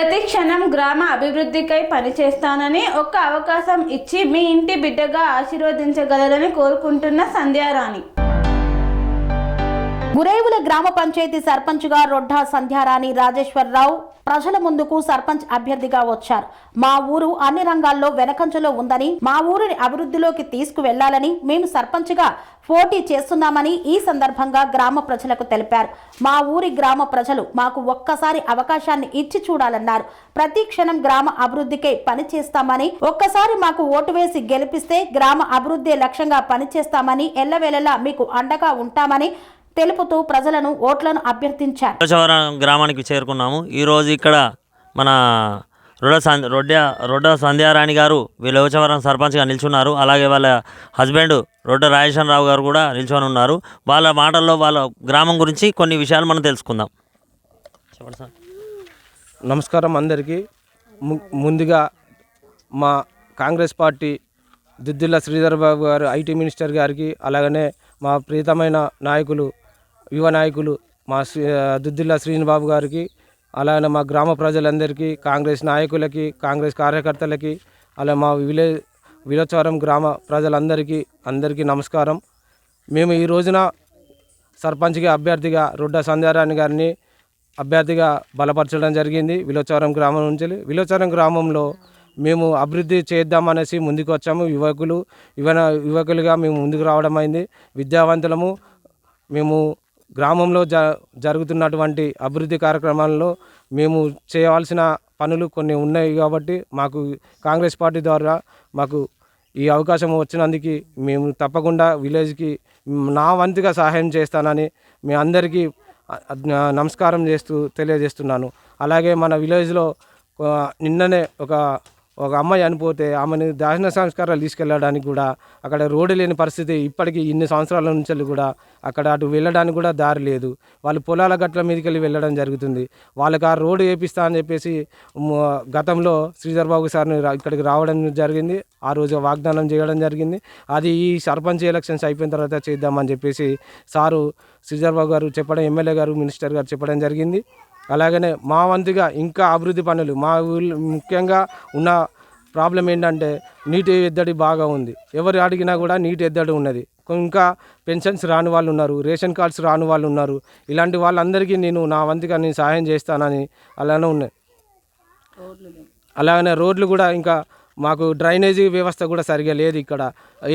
ప్రతి క్షణం గ్రామ అభివృద్ధికై పనిచేస్తానని ఒక్క అవకాశం ఇచ్చి మీ ఇంటి బిడ్డగా ఆశీర్వదించగలరని కోరుకుంటున్న సంధ్యారాణి. గురేవుల గ్రామ పంచాయతీ సర్పంచ్గా రొడ్డా సంధ్యారాణి రాజేశ్వరరావు ప్రజల ముందుకు సర్పంచ్ అభ్యర్థిగా వచ్చారు. మా ఊరు అన్ని రంగాల్లో వెనకంచలో ఉందని మా ఊరిని అభివృద్ధిలోకి తీసుకువెళ్ళాలని మేము సర్పంచ్గా పోటీ చేస్తున్నామని ఈ సందర్భంగా గ్రామ ప్రజలకు తెలిపారు. మా ఊరి గ్రామ ప్రజలు మాకు ఒక్కసారి అవకాశాన్ని ఇచ్చి చూడాలన్నారు. ప్రతి క్షణం గ్రామ అభివృద్ధికై పనిచేస్తామని ఒక్కసారి మాకు ఓటు వేసి గెలిపిస్తే గ్రామ అభివృద్ధి లక్ష్యంగా పనిచేస్తామని ఎల్లవేళలా మీకు అండగా ఉంటామని తెలుపుతూ ప్రజలను ఓట్లను అభ్యర్థించారు. గ్రామానికి చేరుకున్నాము. ఈరోజు ఇక్కడ మన రొడ్డ సం రొడ్డ రొడ్డ సంధ్యారాణి గారు విలోచవరం సర్పంచ్గా నిల్చున్నారు. అలాగే వాళ్ళ హస్బెండ్ రొడ్డ రాజేశ్వరరావు గారు కూడా నిల్చొని ఉన్నారు. వాళ్ళ మాటల్లో వాళ్ళ గ్రామం గురించి కొన్ని విషయాలు మనం తెలుసుకుందాం. చెప్పండి సార్. నమస్కారం అందరికీ. ముందుగా మా కాంగ్రెస్ పార్టీ దుద్దిల్ల శ్రీధర్ బాబు గారు ఐటీ మినిస్టర్ గారికి అలాగనే మా ప్రీతమైన నాయకులు యువ నాయకులు మా శ్రీ శ్రీనిబాబు గారికి అలానే మా గ్రామ ప్రజలందరికీ కాంగ్రెస్ నాయకులకి కాంగ్రెస్ కార్యకర్తలకి అలా మా విలేజ్ విలోచవరం గ్రామ ప్రజలందరికీ అందరికీ నమస్కారం. మేము ఈ రోజున సర్పంచ్గా అభ్యర్థిగా రొడ్డ సంధ్యారాణి గారిని అభ్యర్థిగా బలపరచడం జరిగింది విలోచారం గ్రామం నుంచి. విలోచారం గ్రామంలో మేము అభివృద్ధి చేద్దామనేసి ముందుకు వచ్చాము యువకులు యువన యువకులుగా మేము ముందుకు రావడం అయింది విద్యావంతులము మేము గ్రామంలో జ జరుగుతున్నటువంటి అభివృద్ధి కార్యక్రమాల్లో మేము చేయవలసిన పనులు కొన్ని ఉన్నాయి కాబట్టి మాకు కాంగ్రెస్ పార్టీ ద్వారా మాకు ఈ అవకాశం వచ్చినందుకు మేము తప్పకుండా విలేజ్కి నా వంతుగా సహాయం చేస్తానని మీ అందరికీ నమస్కారం చేస్తూ తెలియజేస్తున్నాను. అలాగే మన విలేజ్లో నిన్ననే ఒక ఒక అమ్మాయి చనిపోతే ఆమెను దాహన సంస్కారాలు తీసుకెళ్ళడానికి కూడా అక్కడ రోడ్డు లేని పరిస్థితి ఇప్పటికీ ఇన్ని సంవత్సరాల నుంచి కూడా అక్కడ అటు వెళ్ళడానికి కూడా దారి లేదు. వాళ్ళు పొలాల గట్ల మీదకి వెళ్ళి వెళ్ళడం జరుగుతుంది. వాళ్ళకి ఆ రోడ్డు వేపిస్తా అని చెప్పేసి గతంలో శ్రీధర్ బాబు సార్ని ఇక్కడికి రావడం జరిగింది. ఆ రోజు వాగ్దానం చేయడం జరిగింది. అది ఈ సర్పంచ్ ఎలక్షన్స్ అయిపోయిన తర్వాత చేద్దామని చెప్పేసి సారు శ్రీధర్ బాబు గారు చెప్పడం ఎమ్మెల్యే గారు మినిస్టర్ గారు చెప్పడం జరిగింది. అలాగనే మా వంతుగా ఇంకా అభివృద్ధి పనులు మా ఊళ్ళో ముఖ్యంగా ఉన్న ప్రాబ్లం ఏంటంటే నీటి ఎద్దడి బాగా ఉంది. ఎవరు అడిగినా కూడా నీటి ఎద్దడి ఉన్నది. ఇంకా పెన్షన్స్ రాని వాళ్ళు ఉన్నారు రేషన్ కార్డ్స్ రాని వాళ్ళు ఉన్నారు. ఇలాంటి వాళ్ళందరికీ నేను నా వంతుగా నేను సహాయం చేస్తానని అలానే ఉన్నాయి. అలాగనే రోడ్లు కూడా ఇంకా మాకు డ్రైనేజీ వ్యవస్థ కూడా సరిగా లేదు ఇక్కడ.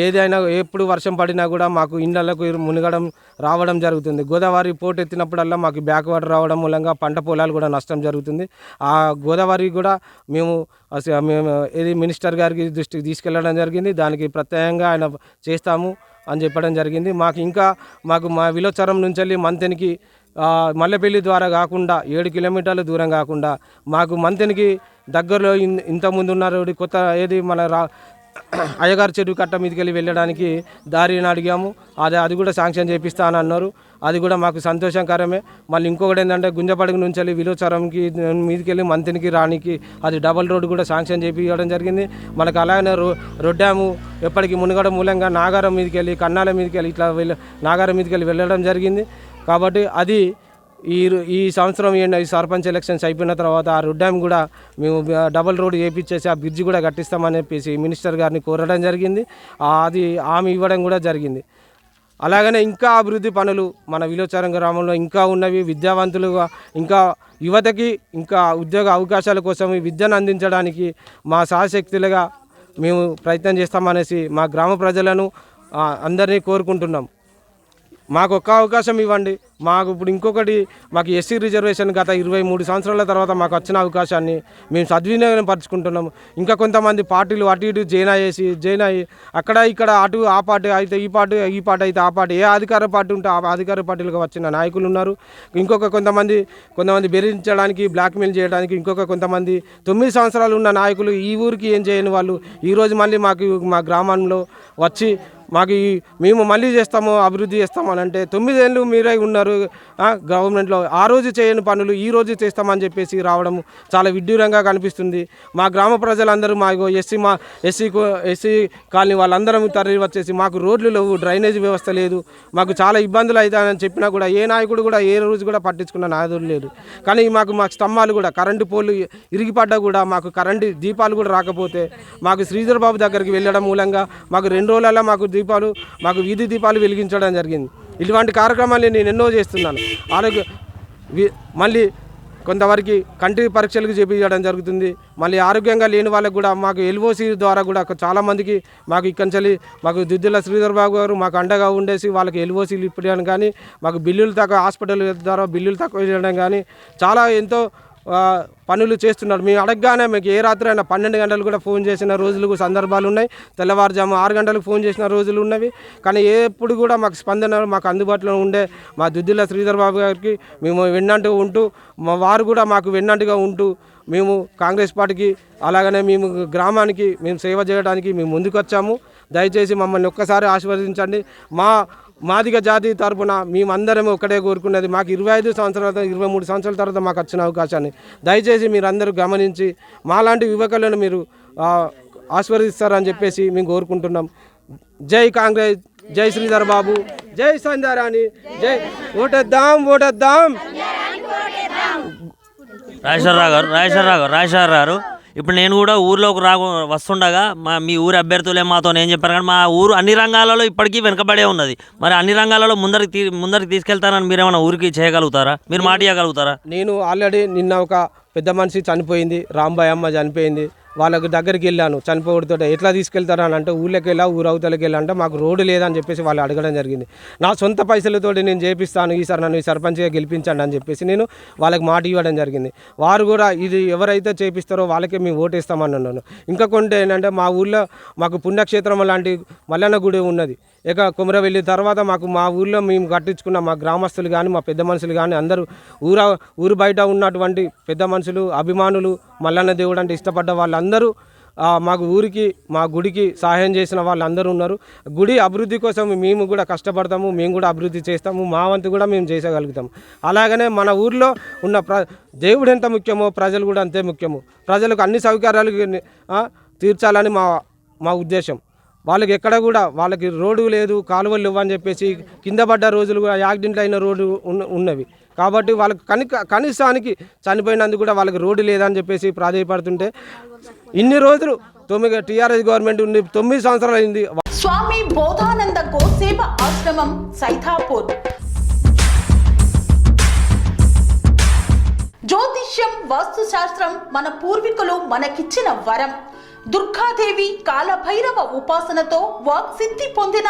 ఏదైనా ఎప్పుడు వర్షం పడినా కూడా మాకు ఇండ్లకు మునగడం రావడం జరుగుతుంది. గోదావరి పోటు ఎత్తినప్పుడల్లా మాకు బ్యాక్ వాటర్ రావడం మూలంగా పంట పొలాలు కూడా నష్టం జరుగుతుంది. ఆ గోదావరి కూడా మేము మేము ఇది మినిస్టర్ గారికి దృష్టికి తీసుకెళ్ళడం జరిగింది. దానికి ప్రత్యేకంగా ఆయన చేస్తాము అని చెప్పడం జరిగింది. మాకు ఇంకా మాకు మా విలోచరం నుంచి వెళ్ళి మంతెనికి మల్లెపల్లి ద్వారా కాకుండా ఏడు కిలోమీటర్ల దూరం కాకుండా మాకు మంతెనికి దగ్గరలో ఇన్- ఇంతకుముందు ఉన్నారు రోడ్డు కొత్త ఏది మన రా అయ్యగారు చెరువు కట్ట మీదకి వెళ్ళి వెళ్ళడానికి దారిని అడిగాము. అది అది కూడా శాంక్షన్ చేపిస్తా అని అన్నారు. అది కూడా మాకు సంతోషకరమే. మళ్ళీ ఇంకొకటి ఏంటంటే గుంజపడుగు నుంచి వెళ్ళి విలువచరంకి మీదకి వెళ్ళి మంతినికి రానికి అది డబల్ రోడ్డు కూడా శాంక్షన్ చేపించడం జరిగింది. మనకు అలాగనే రో రొడ్డాము ఎప్పటికీ మునగడ మూలంగా నాగారం మీదకి వెళ్ళి కన్నాల మీదకి వెళ్ళి ఇట్లా వెళ్ళి నాగారం మీదకి వెళ్ళి వెళ్ళడం జరిగింది. కాబట్టి అది ఈ ఈ సంవత్సరం ఏంటి ఈ సర్పంచ్ ఎలక్షన్స్ అయిపోయిన తర్వాత ఆ రోడ్ డ్యామ్ కూడా మేము డబల్ రోడ్ వేయించేసి ఆ బ్రిడ్జ్ కూడా కట్టిస్తామని చెప్పేసి మినిస్టర్ గారిని కోరడం జరిగింది. అది ఆమె ఇవ్వడం కూడా జరిగింది. అలాగనే ఇంకా అభివృద్ధి పనులు మన విలోచారం గ్రామంలో ఇంకా ఉన్నవి. విద్యావంతులుగా ఇంకా యువతకి ఇంకా ఉద్యోగ అవకాశాల కోసం ఈ విద్యను అందించడానికి మా సహశక్తులుగా మేము ప్రయత్నం చేస్తామనేసి మా గ్రామ ప్రజలను అందరినీ కోరుకుంటున్నాం. మాకు ఒక్క అవకాశం ఇవ్వండి. మాకు ఇప్పుడు ఇంకొకటి మాకు ఎస్సీ రిజర్వేషన్ గత ఇరవై మూడు సంవత్సరాల తర్వాత మాకు వచ్చిన అవకాశాన్ని మేము సద్వినియోగం పరుచుకుంటున్నాము. ఇంకా కొంతమంది పార్టీలు అటు ఇటు జైన్ అయ్యేసి జైన్ అయ్యి అక్కడ ఇక్కడ అటు ఆ పార్టీ అయితే ఈ పార్టీ ఈ పార్టీ అయితే ఆ పార్టీ ఏ అధికార పార్టీ ఉంటే ఆ అధికార పార్టీలకు వచ్చిన నాయకులు ఉన్నారు. ఇంకొక కొంతమంది కొంతమంది బెదిరించడానికి బ్లాక్మెయిల్ చేయడానికి ఇంకొక కొంతమంది తొమ్మిది సంవత్సరాలు ఉన్న నాయకులు ఈ ఊరికి ఏం చేయని వాళ్ళు ఈరోజు మళ్ళీ మాకు మా గ్రామంలో వచ్చి మాకు మేము మళ్ళీ చేస్తాము అభివృద్ధి చేస్తాము అని అంటే తొమ్మిదేళ్ళు మీరే ఉన్నారు. గవర్నమెంట్లో ఆ రోజు చేయని పనులు ఈ రోజు చేస్తామని చెప్పేసి రావడం చాలా విడ్డూరంగా కనిపిస్తుంది. మా గ్రామ ప్రజలందరూ మా ఎస్సీ మా ఎస్సీ ఎస్సీ కాలనీ వాళ్ళందరం తరలి వచ్చేసి మాకు రోడ్లు లేవు డ్రైనేజ్ వ్యవస్థ లేదు. మాకు చాలా ఇబ్బందులు అవుతాయని చెప్పినా కూడా ఏ నాయకుడు కూడా ఏ రోజు కూడా పట్టించుకున్న నాయకుడు లేదు. కానీ మాకు మాకు స్తంభాలు కూడా కరెంటు పోలు ఇరిగిపడ్డా కూడా మాకు కరెంటు దీపాలు కూడా రాకపోతే మాకు శ్రీధర్ బాబు దగ్గరికి వెళ్ళడం మూలంగా మాకు రెండు రోజులలో మాకు దీపాలు మాకు వీధి దీపాలు వెలిగించడం జరిగింది. ఇటువంటి కార్యక్రమాలు నేను ఎన్నో చేస్తున్నాను. ఆరోగ్య మళ్ళీ కొంతవరకు కంటి పరీక్షలకు చేపించడం జరుగుతుంది. మళ్ళీ ఆరోగ్యంగా లేని వాళ్ళకు కూడా మాకు ఎల్ఓసి ద్వారా కూడా చాలామందికి మాకు ఇక్కడి నుంచి మాకు దుద్దిల శ్రీధర్ బాబు గారు మాకు అండగా ఉండేసి వాళ్ళకి ఎల్ఓసీలు ఇప్పడం కానీ మాకు బిల్లులు తక్కువ హాస్పిటల్ ద్వారా బిల్లులు తక్కువ చేయడం కానీ చాలా ఎంతో పనులు చేస్తున్నారు. మేము అడగగానే మీకు ఏ రాత్రి అయినా పన్నెండు గంటలు కూడా ఫోన్ చేసిన రోజులు సందర్భాలు ఉన్నాయి. తెల్లవారుజాము ఆరు గంటలకు ఫోన్ చేసిన రోజులు ఉన్నవి. కానీ ఎప్పుడు కూడా మాకు స్పందన మాకు అందుబాటులో ఉండే మా దుద్దిల శ్రీధర్ బాబు గారికి మేము వెన్నంటూ ఉంటూ మా వారు కూడా మాకు వెన్నంటుగా ఉంటూ మేము కాంగ్రెస్ పార్టీకి అలాగనే మేము గ్రామానికి మేము సేవ చేయడానికి మేము ముందుకు వచ్చాము దయచేసి మమ్మల్ని ఒక్కసారి ఆశీర్వదించండి. మా మాదిగ జాతి తరపున మేమందరం ఒకటే కోరుకున్నది. మాకు ఇరవై ఐదు సంవత్సరాల తర్వాత ఇరవై మూడు సంవత్సరాల తర్వాత మాకు వచ్చిన అవకాశాన్ని దయచేసి మీరందరూ గమనించి మాలాంటి యువకులను మీరు ఆశీర్వదిస్తారని చెప్పేసి మేము కోరుకుంటున్నాం. జై కాంగ్రెస్ జై శ్రీధర్ బాబు జై సంధ్యారాణి జై ఓటేద్దాం ఓటేద్దాం. రాజేశ్వరరావు గారు రాజేశ్వరరావు గారు రాజేశ్వరరావు గారు. ఇప్పుడు నేను కూడా ఊర్లోకి రా వస్తుండగా మా మీ ఊరి అభ్యర్థులే మాతో ఏం చెప్పారు కానీ మా ఊరు అన్ని రంగాలలో ఇప్పటికీ వెనుకబడే ఉన్నది. మరి అన్ని రంగాలలో ముందరికి తీ ముందరికి తీసుకెళ్తారని మీరు ఏమైనా ఊరికి చేయగలుగుతారా? మీరు మాట ఇవ్వగలుగుతారా నేను ఆల్రెడీ నిన్న ఒక పెద్ద మనిషి చనిపోయింది రాంబాయ్ అమ్మ చనిపోయింది. వాళ్ళకి దగ్గరికి వెళ్ళాను చనిపోవడంతో ఎట్లా తీసుకెళ్తారా అని అంటే ఊళ్ళకి వెళ్ళా ఊరు అవతలకి వెళ్ళా అంటే మాకు రోడ్డు లేదని చెప్పేసి వాళ్ళు అడగడం జరిగింది. నా సొంత పైసలతోటి నేను చేపిస్తాను ఈసారి నన్ను ఈ సర్పంచ్గా గెలిపించండి అని చెప్పేసి నేను వాళ్ళకి మాట ఇవ్వడం జరిగింది. వారు కూడా ఇది ఎవరైతే చేపిస్తారో వాళ్ళకే మేము ఓటేస్తామని అన్నాను. ఇంకా కొంటే ఏంటంటే మా ఊళ్ళో మాకు పుణ్యక్షేత్రం లాంటి మల్లన్న గుడి ఉన్నది. ఇక కుమరవెల్లి తర్వాత మాకు మా ఊళ్ళో మేము కట్టించుకున్న మా గ్రామస్తులు కానీ మా పెద్ద మనుషులు కానీ అందరూ ఊర ఊరు బయట ఉన్నటువంటి పెద్ద మనుషులు అభిమానులు మల్లన్న దేవుడు అంటే ఇష్టపడ్డ వాళ్ళందరూ మాకు ఊరికి మా గుడికి సహాయం చేసిన వాళ్ళందరూ ఉన్నారు. గుడి అభివృద్ధి కోసం మేము కూడా కష్టపడతాము మేము కూడా అభివృద్ధి చేస్తాము మా వంతు కూడా మేము చేసగలుగుతాము అలాగనే మన ఊర్లో ఉన్న ప్ర దేవుడు ఎంత ముఖ్యమో ప్రజలు కూడా అంతే ముఖ్యము. ప్రజలకు అన్ని సౌకర్యాలు తీర్చాలని మా మా ఉద్దేశం. వాళ్ళకి ఎక్కడ కూడా వాళ్ళకి రోడ్డు లేదు కాలువలు ఇవ్వని చెప్పేసి కింద పడ్డ రోజులు కూడా యాక్సిడెంట్ అయిన రోడ్డు ఉన్న ఉన్నవి. కాబట్టి వాళ్ళకి కని కనీసానికి చనిపోయినందుకు కూడా వాళ్ళకి రోడ్డు లేదని చెప్పేసి ప్రాధాయపడుతుంటే ఇన్ని రోజులు తొమ్మిది టీఆర్ఎస్ గవర్నమెంట్ ఉంది తొమ్మిది సంవత్సరాలు అయింది. స్వామి బోధానంద గోసేవ ఆశ్రమం సైథాపూర్ జ్యోతిష్యం వాస్తుశాస్త్రం మన పూర్వీకులు మనకిచ్చిన వరం. దుర్గాదేవి కాలభైరవ ఉపాసనతో వాక్సిద్ధి పొందిన